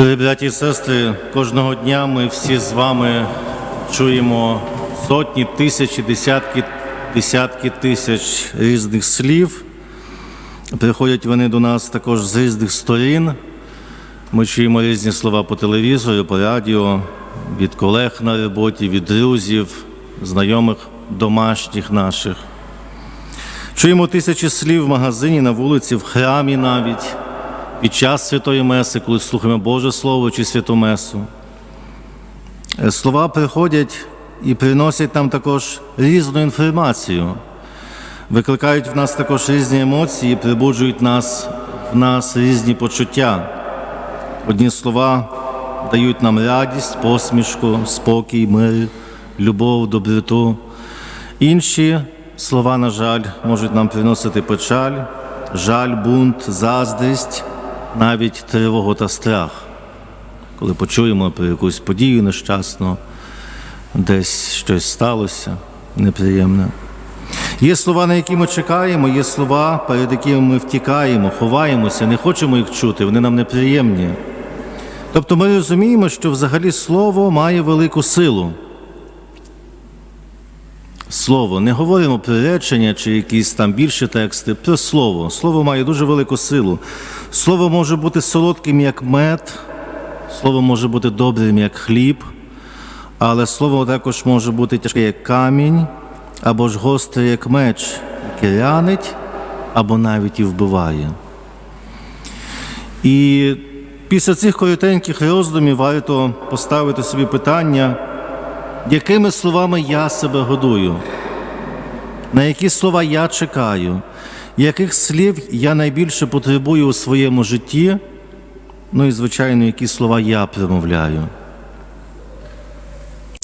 Дорогі браті і сестри, кожного дня ми всі з вами чуємо сотні, тисячі, десятки, десятки тисяч різних слів. Приходять вони до нас також з різних сторін. Ми чуємо різні слова по телевізору, по радіо, від колег на роботі, від друзів, знайомих, домашніх наших. Чуємо тисячі слів в магазині, на вулиці, в храмі навіть під час Святої Меси, коли слухаємо Боже Слово чи Святу Месу. Е, Слова приходять і приносять нам також різну інформацію, викликають в нас також різні емоції, прибуджують нас, в нас різні почуття. Одні слова дають нам радість, посмішку, спокій, мир, любов, доброту. Інші слова, на жаль, можуть нам приносити печаль, жаль, бунт, заздрість, навіть тривогу та страх. Коли почуємо про якусь подію нещасну, десь щось сталося неприємне. Є слова, на які ми чекаємо, є слова, перед якими ми втікаємо, ховаємося, не хочемо їх чути, вони нам неприємні. Тобто ми розуміємо, що взагалі слово має велику силу. Слово, не говоримо про речення чи якісь там більші тексти, про слово. Слово має дуже велику силу. Слово може бути солодким, як мед, слово може бути добрим, як хліб, але слово також може бути тяжке, як камінь, або ж гостре, як меч, який ранить, або навіть і вбиває. І після цих коротеньких роздумів варто поставити собі питання, якими словами я себе годую, на які слова я чекаю, яких слів я найбільше потребую у своєму житті, ну і, звичайно, які слова я промовляю.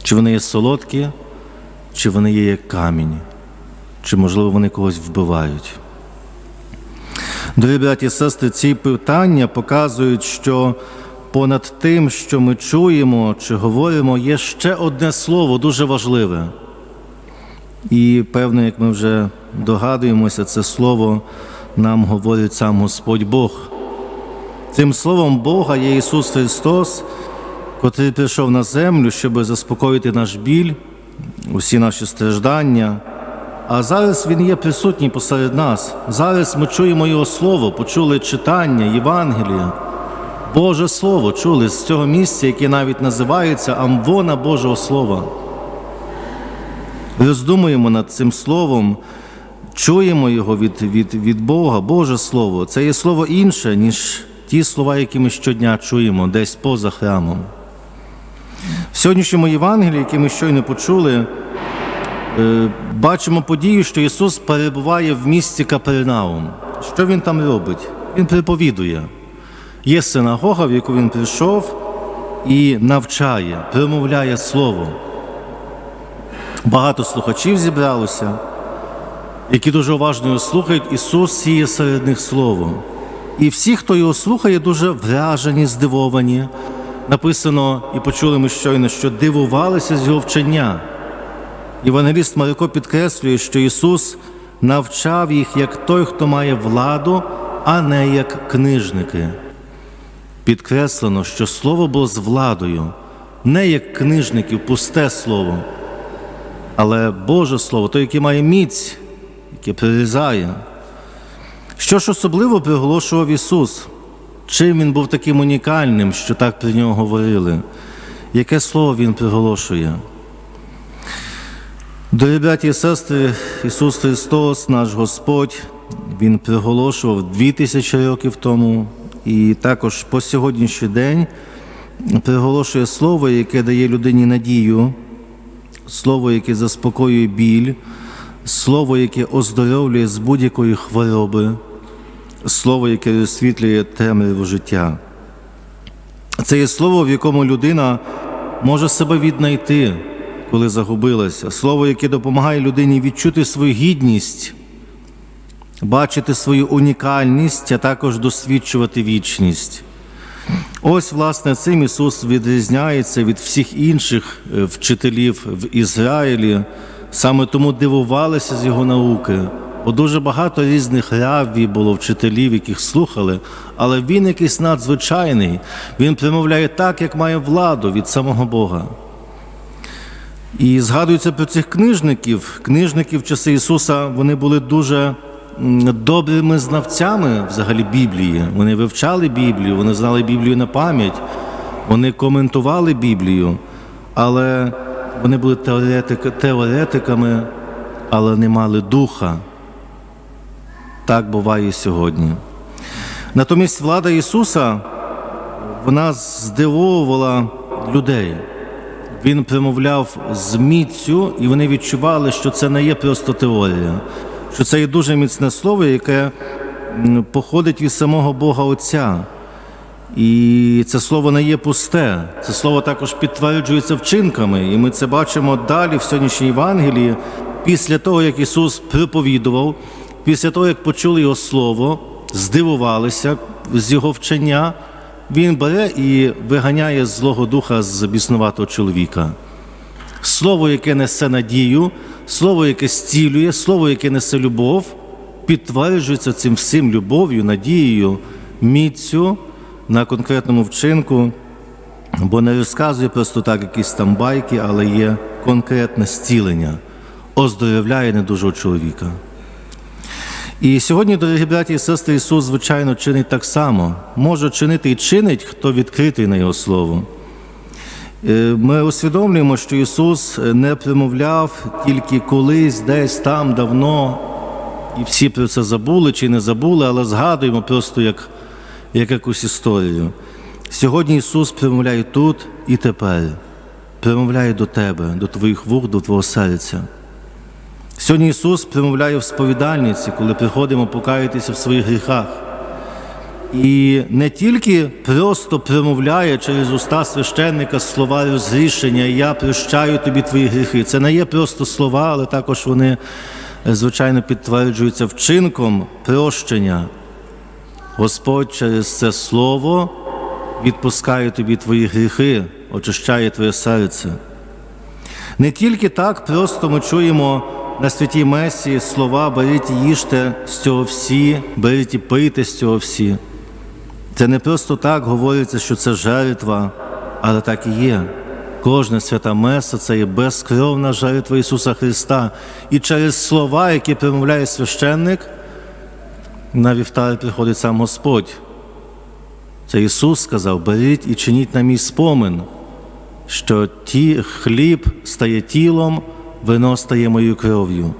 Чи вони є солодкі, чи вони є як камінь, чи, можливо, вони когось вбивають. Дорогі браті і сестри, ці питання показують, що понад тим, що ми чуємо чи говоримо, є ще одне слово дуже важливе. І певно, як ми вже догадуємося, це слово нам говорить сам Господь Бог. Цим словом Бога є Ісус Христос, котрий прийшов на землю, щоб заспокоїти наш біль, усі наші страждання. А зараз Він є присутній посеред нас. Зараз ми чуємо Його Слово, почули читання, Євангелія. Боже Слово чули з цього місця, яке навіть називається Амвона Божого Слова. Роздумуємо над цим словом, чуємо його від, від, від Бога, Боже Слово. Це є слово інше, ніж ті слова, які ми щодня чуємо десь поза храмом. В сьогоднішньому Євангелії, яке ми щойно почули, е, бачимо подію, що Ісус перебуває в місті Капернаум. Що Він там робить? Він приповідує. Є синагога, в яку він прийшов і навчає, промовляє Слово. Багато слухачів зібралося, які дуже уважно слухають, Ісус сіє серед них Слово. І всі, хто його слухає, дуже вражені, здивовані. Написано, і почули ми щойно, що дивувалися з його вчення. Євангеліст Марко підкреслює, що Ісус навчав їх як той, хто має владу, а не як книжники. Підкреслено, що слово було з владою, не як книжників, пусте слово, але Боже Слово, той, яке має міць, яке прирізає. Що ж особливо приголошував Ісус? Чим Він був таким унікальним, що так про нього говорили? Яке слово Він приголошує? Дорогі браті і сестри, Ісус Христос, наш Господь, Він приголошував дві тисячі років тому, і також по сьогоднішній день приголошує слово, яке дає людині надію, слово, яке заспокоює біль, слово, яке оздоровлює з будь-якої хвороби, слово, яке розсвітлює темряву життя. Це є слово, в якому людина може себе віднайти, коли загубилася, слово, яке допомагає людині відчути свою гідність, бачити свою унікальність, а також досвідчувати вічність. Ось, власне, цим Ісус відрізняється від всіх інших е, вчителів в Ізраїлі, саме тому дивувалися з Його науки, Бо дуже багато різних равві було вчителів, яких слухали, але він якийсь надзвичайний. Він промовляє так, як має владу від самого Бога. І згадується про цих книжників. Книжники в часи Ісуса вони були дуже добрими знавцями взагалі Біблії. Вони вивчали Біблію, вони знали Біблію на пам'ять, вони коментували Біблію, але вони були теоретиками, але не мали духа. Так буває сьогодні. Натомість влада Ісуса вона здивовувала людей. Він промовляв з міцю, і вони відчували, що це не є просто теорія, що це є дуже міцне слово, яке походить від самого Бога Отця. І це слово не є пусте, це слово також підтверджується вчинками. І ми це бачимо далі в сьогоднішній Євангелії, після того, як Ісус проповідував, після того, як почули Його Слово, здивувалися з Його вчення, Він бере і виганяє злого духа з біснуватого чоловіка. Слово, яке несе надію, слово, яке зцілює, слово, яке несе любов, підтверджується цим всім любов'ю, надією, міцю на конкретному вчинку, бо не розказує просто так якісь там байки, але є конкретне зцілення, оздоровляє недужого чоловіка. І сьогодні, дорогі браті і сестри, Ісус, звичайно, чинить так само. Може чинити і чинить, хто відкритий на Його Слово. Е, Ми усвідомлюємо, що Ісус не промовляв тільки колись, десь там давно, і всі про це забули чи не забули, але згадуємо просто як, як якусь історію. Сьогодні Ісус промовляє тут і тепер, промовляє до тебе, до твоїх вух, до твого серця. Сьогодні Ісус промовляє в сповідальниці, коли приходимо покаятися в своїх гріхах. І не тільки просто промовляє через уста священника слова розрішення, я прощаю тобі твої гріхи. Це не є просто слова, але також вони, е, звичайно, підтверджуються вчинком прощення. Господь через це слово відпускає тобі твої гріхи, очищає твоє серце. Не тільки так просто ми чуємо на святій Месі слова беріть їжте з цього всі, беріть і пийте з цього всі. Це не просто так говориться, що це жертва, але так і є. Кожна свята Меса це є безкровна жертва Ісуса Христа. І через слова, які промовляє священник, на вівтар приходить сам Господь. Це Ісус сказав: беріть і чиніть на мій спомин, що ті хліб стає тілом, вино стає моєю кров'ю.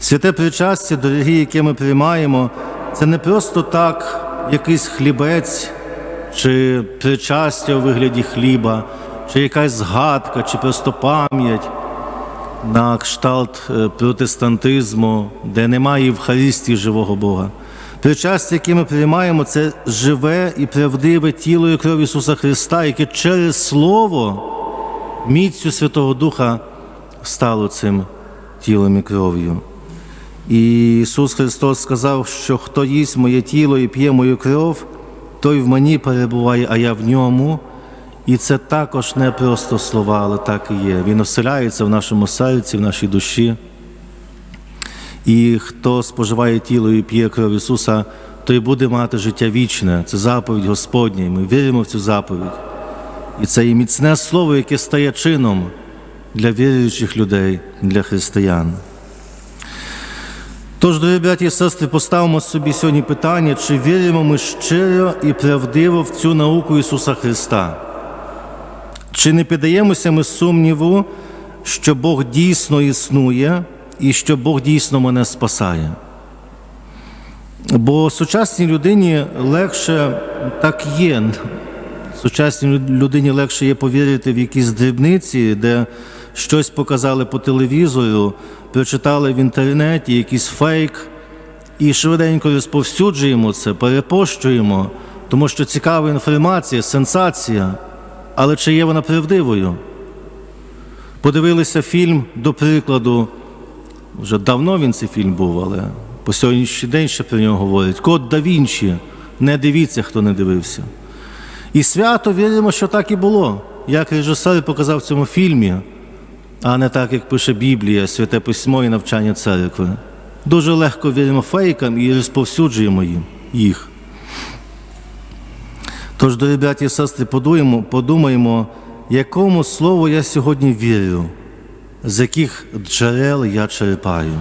Святе причастя, дорогі, яке ми приймаємо, це не просто так якийсь хлібець чи причастя у вигляді хліба, чи якась згадка, чи просто пам'ять на кшталт е, протестантизму, де немає Євхаристії живого Бога. Причастя, яке ми приймаємо, це живе і правдиве тіло і кров Ісуса Христа, яке через Слово, міцю Святого Духа стало цим тілом і кров'ю. І Ісус Христос сказав, що хто їсть моє тіло і п'є мою кров, той в мені перебуває, а я в ньому. І це також не просто слова, але так і є. Він оселяється в нашому серці, в нашій душі. І хто споживає тіло і п'є кров Ісуса, той буде мати життя вічне. Це заповідь Господня. і Ми віримо в цю заповідь. І це і міцне слово, яке стає чином для віруючих людей, для християн. Тож, дорогі браті і сестри, поставимо собі сьогодні питання, чи віримо ми щиро і правдиво в цю науку Ісуса Христа? Чи не піддаємося ми сумніву, що Бог дійсно існує і що Бог дійсно мене спасає? Бо сучасній людині легше так є. Сучасній людині легше є повірити в якісь дрібниці, де щось показали по телевізору, прочитали в інтернеті, якийсь фейк, і швиденько розповсюджуємо це, перепощуємо, тому що цікава інформація, сенсація, але чи є вона правдивою? Подивилися фільм, до прикладу, вже давно він цей фільм був, але по сьогоднішній день ще про нього говорять. Код да Вінчі. Не дивіться, хто не дивився. І свято віримо, що так і було, як режисер показав в цьому фільмі, а не так, як пише Біблія, Святе Письмо і навчання церкви. дуже легко віримо фейкам і розповсюджуємо їм- їх. Тож, дорогі браті і сестри, подумаємо, подумаємо, якому слову я сьогодні вірю, з яких джерел я черпаю.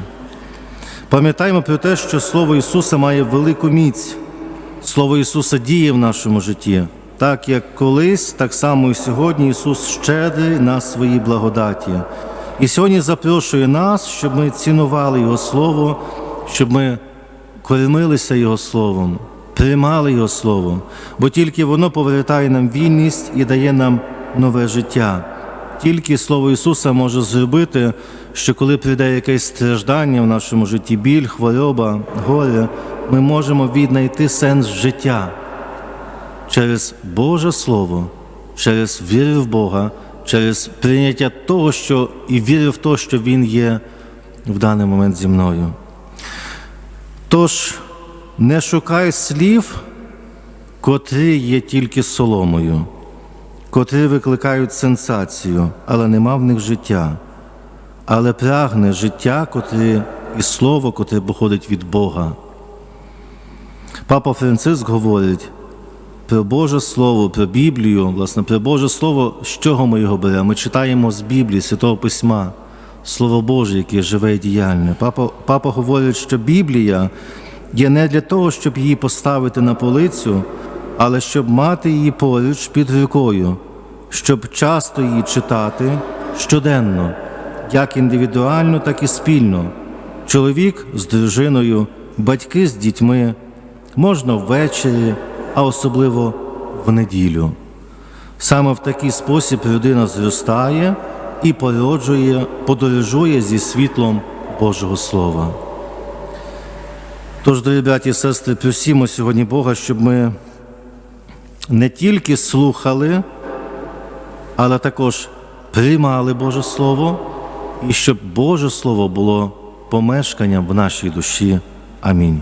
Пам'ятаємо про те, що Слово Ісуса має велику міць. Слово Ісуса діє в нашому житті. Так як колись, так само і сьогодні Ісус щедрий на свої благодаті. І сьогодні запрошує нас, щоб ми цінували Його Слово, щоб ми кормилися Його Словом, приймали Його Слово, бо тільки воно повертає нам вільність і дає нам нове життя. Тільки Слово Ісуса може зробити, що коли прийде якесь страждання в нашому житті, біль, хвороба, горе, ми можемо віднайти сенс життя через Боже Слово, через віру в Бога, через прийняття того, що і віру в те, що Він є в даний момент зі мною. Тож не шукай слів, котрі є тільки соломою, котрі викликають сенсацію, але нема в них життя, але прагне життя, котре і слово, котре походить від Бога. Папа Франциск говорить про Боже Слово, про Біблію, власне, про Боже Слово, з чого ми його беремо? Ми читаємо з Біблії, Святого Письма, Слово Боже, яке живе і діяльне. Папа, папа говорить, що Біблія є не для того, щоб її поставити на полицю, але щоб мати її поруч під рукою, щоб часто її читати щоденно, як індивідуально, так і спільно. Чоловік з дружиною, батьки з дітьми, можна ввечері, а особливо в неділю. Саме в такий спосіб людина зростає і породжує, подорожує зі світлом Божого Слова. Тож, дорогі браті і сестри, просімо сьогодні Бога, щоб ми не тільки слухали, але також приймали Боже Слово, і щоб Боже Слово було помешканням в нашій душі. Амінь.